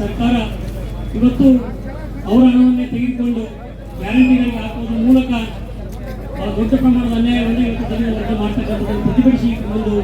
ಸರ್ಕಾರ ಇವತ್ತು ಅವರ ಹಣವನ್ನೇ ತೆಗೆದುಕೊಂಡು ಗ್ಯಾರಂಟಿಗಳಿಗೆ ಹಾಕುವುದರ ಮೂಲಕ ದೊಡ್ಡ ಪ್ರಮಾಣದ ಅನ್ಯಾಯವನ್ನು ಇವತ್ತು ಜನರ ಮಾಡ್ತಕ್ಕಂಥದ್ದನ್ನು ಪ್ರತಿಭಟಿಸಿ ಒಂದು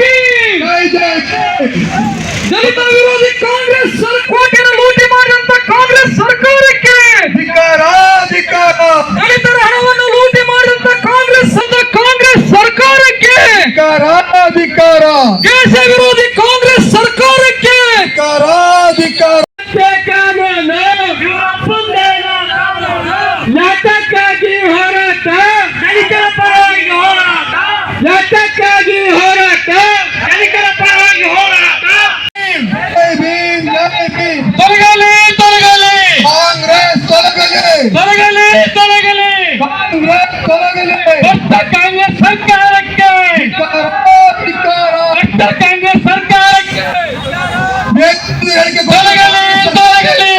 ಭೀಮ್! ದಲಿತ ವಿರೋಧಿ ಕಾಂಗ್ರೆಸ್ ಸರ್- ಕೋಟಿನ ಲೂಟಿ ಮಾಡಿದಂತ ಕಾಂಗ್ರೆಸ್ ಸರ್ಕಾರಕ್ಕೆ ದಲಿತರ ಹಣವನ್ನು ಲೂಟಿ ಮಾಡಿದಂತ ಕಾಂಗ್ರೆಸ್ ಕಾಂಗ್ರೆಸ್ ಸರ್ಕಾರಕ್ಕೆ ದೇಶ ವಿರೋಧಿ ಕಾಂಗ್ರೆಸ್ ಸರ್ಕಾರಕ್ಕೆ ಯಾತಕ್ಕಾಗಿ ಹೋರಾಟ ದಲಿತರ ಪರವಾಗಿ ಹೋರಾಟ ಯಾತಕ್ಕಾಗಿ ಹೋರಾಟ ದಲಿತರ ಪರವಾಗಿ ಹೋರಾಟ ತೊಲಗಲಿ ತೊಲಗಲಿ ಕಾಂಗ್ರೆಸ್ ತೊಲಗಲಿ ತೊಲಗಲಿ ತೊಲಗಲಿ ಕಾಂಗ್ರೆಸ್ ತೊಲಗಲಿ ಭ್ರಷ್ಟ ಕಾಂಗ್ರೆಸ್ ಸರ್ಕಾರಕ್ಕೆ ಧಿಕ್ಕಾರ ಭ್ರಷ್ಟ ಕಾಂಗ್ರೆಸ್ ಸರ್ಕಾರಕ್ಕೆ ಬೇಜಾಬ್ದಾರಿ ಹೇಳಿಕೆ ತೊಲಗಲಿ ತೊಲಗಲಿ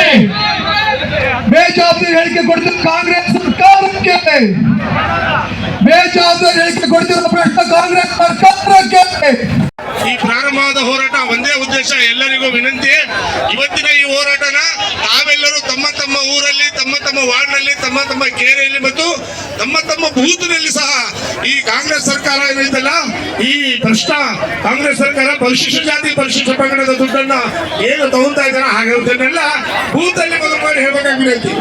ಬೇಜಾಬ್ದಾರಿ ಹೇಳಿಕೆ ಕೊಡ್ತಿರೋ ಕಾಂಗ್ರೆಸ್ ಸರ್ಕಾರಕ್ಕೆ ಬೇಜಾಬ್ದಾರಿ ಹೇಳಿಕೆ ಕೊಡ್ತಿರೋ ಪ್ರಶ್ನೆ ಕಾಂಗ್ರೆಸ್ ಸರ್ಕಾರಕ್ಕೆ ಈ ಪ್ರಾರಂಭವಾದ ಹೋರಾಟ ಒಂದೇ ಉದ್ದೇಶ, ಎಲ್ಲರಿಗೂ ವಿನಂತಿ. ಇವತ್ತಿನ ಈ ಹೋರಾಟನ ತಾವೆಲ್ಲರೂ ತಮ್ಮ ತಮ್ಮ ಊರಲ್ಲಿ, ತಮ್ಮ ತಮ್ಮ ವಾರ್ಡ್ನಲ್ಲಿ, ತಮ್ಮ ತಮ್ಮ ಕೇರೆಯಲ್ಲಿ ಮತ್ತು ತಮ್ಮ ತಮ್ಮ ಬೂತ್ನಲ್ಲಿ ಸಹ ಈ ಕಾಂಗ್ರೆಸ್ ಸರ್ಕಾರ ಏನೈತಲ್ಲ ಈ ಭ್ರಷ್ಟ ಕಾಂಗ್ರೆಸ್ ಸರ್ಕಾರ ಪರಿಶಿಷ್ಟ ಜಾತಿ, ಪರಿಶಿಷ್ಟ ಪಂಗಡದ ದುಡ್ಡನ್ನ ಏನು ತಗೊಂತಾ ಇದ್ದಾರೆ ಹಾಗೆ ಅದನ್ನೆಲ್ಲ ಬೂತಲ್ಲಿ ಮೊದಲು ಮಾಡಿ ಹೇಳ್ಬೇಕಾಗಿ ವಿನಂತಿ.